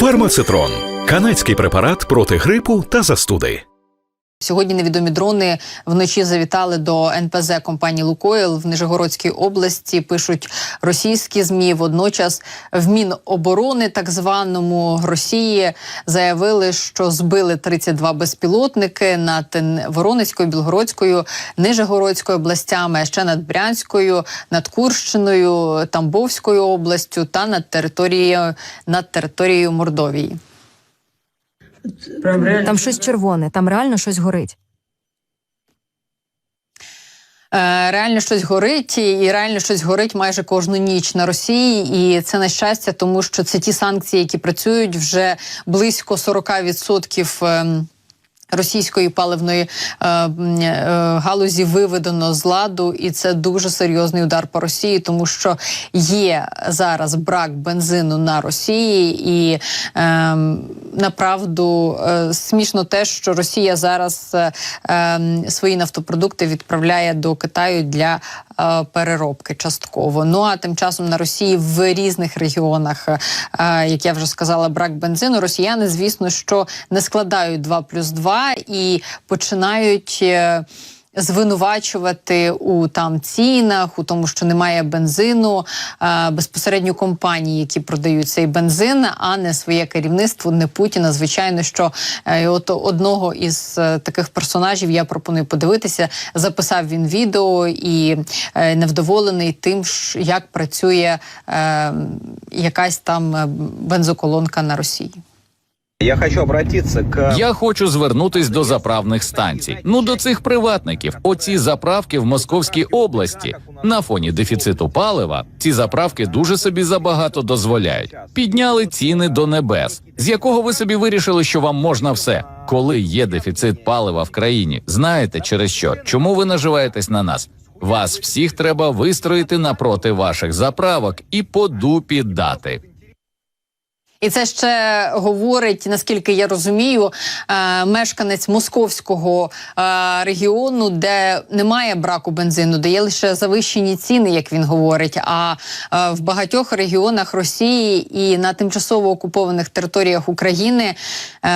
Фармацитрон канадський препарат проти грипу та застуди. Сьогодні невідомі дрони вночі завітали до НПЗ компанії Лукойл в Нижегородській області. Пишуть російські змі. Водночас в Міноборони, так званому Росії, заявили, що збили 32 безпілотники над Воронезькою, Білгородською, Нижегородською областями, а ще над Брянською, над Курщиною, Тамбовською областю та над територією над територією Мордовії. Там щось червоне, там реально щось горить. Е, Реально щось горить, і реально щось горить майже кожну ніч на Росії, і це на щастя, тому що це ті санкції, які працюють вже близько 40% ем, Російської паливної е, е, галузі виведено з ладу, і це дуже серйозний удар по Росії, тому що є зараз брак бензину на Росії, і е, направду е, смішно те, що Росія зараз е, е, свої нафтопродукти відправляє до Китаю для е, переробки частково. Ну а тим часом на Росії в різних регіонах, е, як я вже сказала, брак бензину. Росіяни, звісно, що не складають 2 плюс 2 і починають. е, Звинувачувати у там цінах, у тому, що немає бензину е, безпосередньо компанії, які продають цей бензин, а не своє керівництво, не Путіна. Звичайно, що е, от одного із таких персонажів я пропоную подивитися. Записав він відео і невдоволений тим, як працює якась там бензоколонка на Росії. Я хочу обратиться к... Я хочу звернутись до заправних станцій. Ну до цих приватників. Оці заправки в Московській області. На фоні дефіциту палива ці заправки дуже собі забагато дозволяють. Підняли ціни до небес. З якого ви собі вирішили, що вам можна все? Коли є дефіцит палива в країні, знаєте через що? Чому ви наживаєтесь на нас? Вас всіх треба вистроїти напроти ваших заправок і по дупі дати. І це ще говорить, наскільки я розумію, е, мешканець московського е, регіону, де немає браку бензину, де є лише завищені ціни, як він говорить. А е, в багатьох регіонах Росії і на тимчасово окупованих територіях України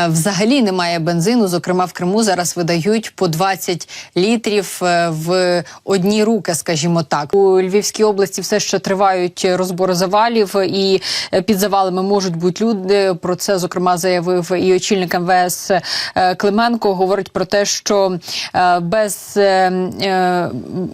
взагалі немає бензину. Зокрема, в Криму зараз видають по 20 літрів в одні руки, скажімо так. У Львівській області все ще тривають розбори завалів, і під завалами можуть бути люди. Про це зокрема заявив і очільник МВС е, Клименко. Говорить про те, що е, без е,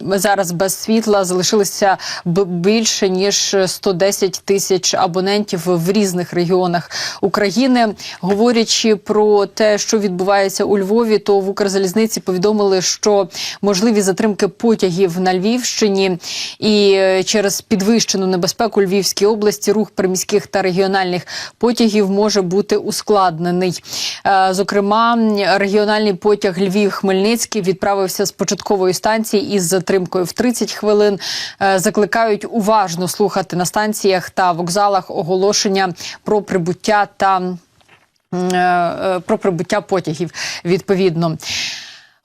зараз без світла залишилося б- більше ніж 110 тисяч абонентів в різних регіонах України. Говорячи про те, що відбувається у Львові, то в Укрзалізниці повідомили, що можливі затримки потягів на Львівщині і через підвищену небезпеку Львівській області рух приміських та регіональних потягів може бути ускладнений. Е, Зокрема, регіональний потяг Львів-Хмельницький відправився з початкової станції із затримкою в 30 хвилин. Е, Закликають уважно слухати на станціях та вокзалах оголошення про прибуття та е, про прибуття потягів відповідно.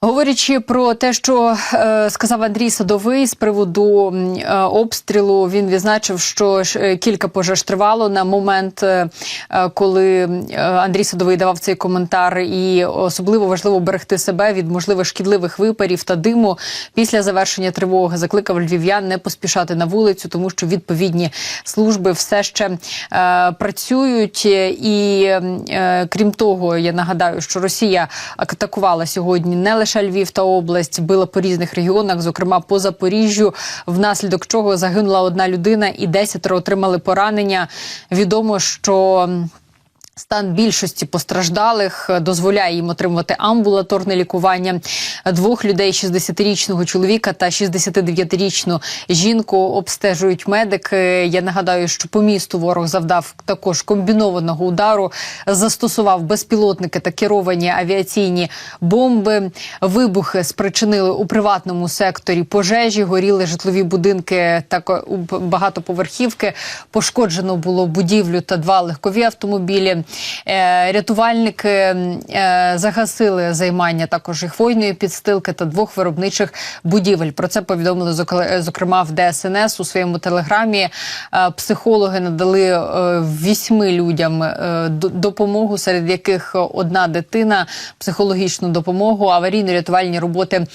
Говорячи про те, що е, сказав Андрій Садовий з приводу е, обстрілу, він відзначив, що е, кілька пожеж тривало на момент, е, е, коли е, Андрій Садовий давав цей коментар, і особливо важливо берегти себе від можливо шкідливих випарів та диму після завершення тривоги. Закликав львів'ян не поспішати на вулицю, тому що відповідні служби все ще е, працюють. І е, крім того, я нагадаю, що Росія атакувала сьогодні не лише Львів та область, била по різних регіонах, зокрема по Запоріжжю, внаслідок чого загинула одна людина і десятеро отримали поранення. Відомо, що. Стан більшості постраждалих е, дозволяє їм отримувати амбулаторне лікування. Двох людей 60-річного чоловіка та 69-річну жінку обстежують медики. Я нагадаю, що по місту ворог завдав також комбінованого удару, застосував безпілотники та керовані авіаційні бомби. Вибухи спричинили у приватному секторі пожежі, горіли житлові будинки та багатоповерхівки. Пошкоджено було будівлю та два легкові автомобілі. Е, рятувальники е, загасили займання також і хвойної підстилки та двох виробничих будівель. Про це повідомили зоколе- зокрема в ДСНС у своєму телеграмі. Е, Психологи надали е, вісьми людям е, допомогу, серед яких одна дитина, психологічну допомогу, аварійно-рятувальні роботи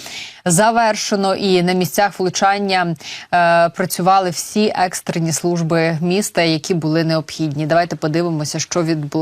завершено. І на місцях влучання е, працювали всі екстрені служби міста, які були необхідні. Давайте подивимося, що відбулося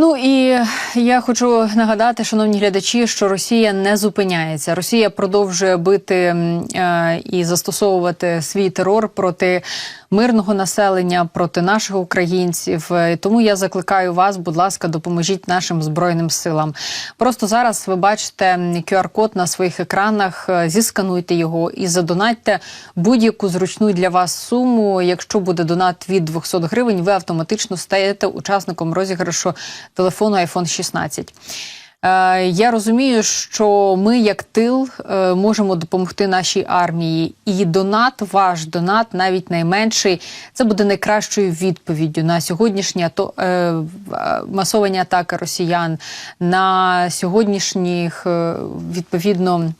Ну і я хочу нагадати, шановні глядачі, що Росія не зупиняється. Росія продовжує бити е, і застосовувати свій терор проти мирного населення, проти наших українців. Е, Тому я закликаю вас, будь ласка, допоможіть нашим збройним силам. Просто зараз ви бачите QR-код на своїх екранах. е, Зіскануйте його і задонатьте будь-яку зручну для вас суму. Якщо буде донат від 200 гривень, ви автоматично стаєте учасником розіграшу телефону iPhone 16. Е, Я розумію, що ми, як тил, е, можемо допомогти нашій армії, і донат, ваш донат, навіть найменший, це буде найкращою відповіддю на сьогоднішні ато, е, масовані атаки росіян, на сьогоднішніх відповідно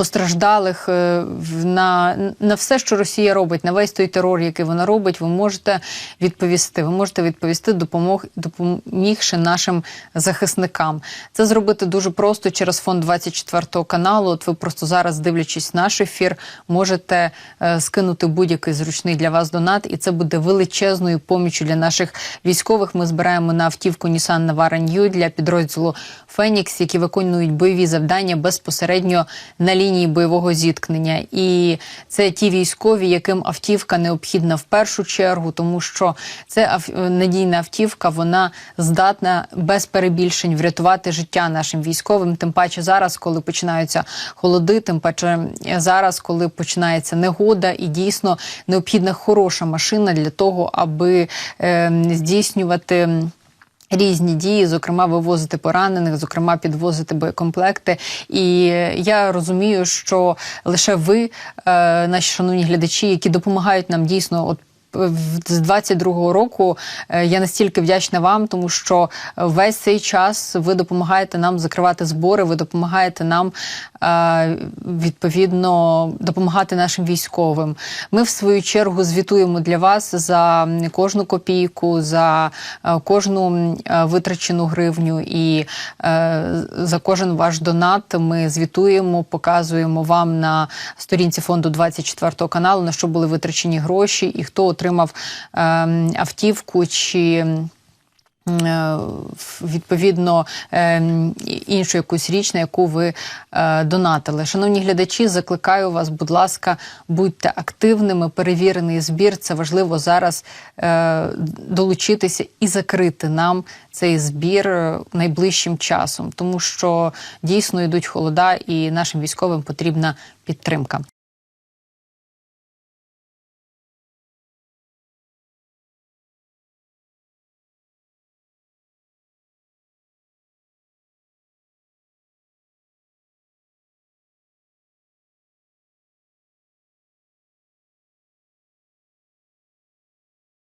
постраждалих е, на, на все, що Росія робить, на весь той терор, який вона робить, ви можете відповісти. Ви можете відповісти, допомог, допомігши нашим захисникам. Це зробити дуже просто через фонд 24 каналу. От ви просто зараз, дивлячись наш ефір, можете е, скинути будь-який зручний для вас донат, і це буде величезною поміччю для наших військових. Ми збираємо на автівку Nissan Navara New для підрозділу Фенікс, які виконують бойові завдання безпосередньо на лінії бойового зіткнення. І це ті військові, яким автівка необхідна в першу чергу, тому що це надійна автівка, вона здатна без перебільшень врятувати життя нашим військовим. Тим паче зараз, коли починаються холоди, тим паче зараз, коли починається негода, і дійсно необхідна хороша машина для того, аби е, здійснювати. Різні дії, зокрема, вивозити поранених, зокрема, підвозити боєкомплекти. І я розумію, що лише ви, е, наші шановні глядачі, які допомагають нам дійсно, от з 22-го року е, я настільки вдячна вам, тому що весь цей час ви допомагаєте нам закривати збори, ви допомагаєте нам е, відповідно допомагати нашим військовим. Ми в свою чергу звітуємо для вас за кожну копійку, за е, кожну витрачену гривню і за кожен ваш донат. Ми звітуємо, показуємо вам на сторінці фонду 24 каналу, на що були витрачені гроші, і хто отримав е, автівку чи. е, Відповідно е, іншу якусь річ, на яку ви е, донатили. Шановні глядачі, закликаю вас, будь ласка, будьте активними. Перевірений збір. Це важливо зараз е, долучитися і закрити нам цей збір найближчим часом, тому що дійсно йдуть холода, і нашим військовим потрібна підтримка.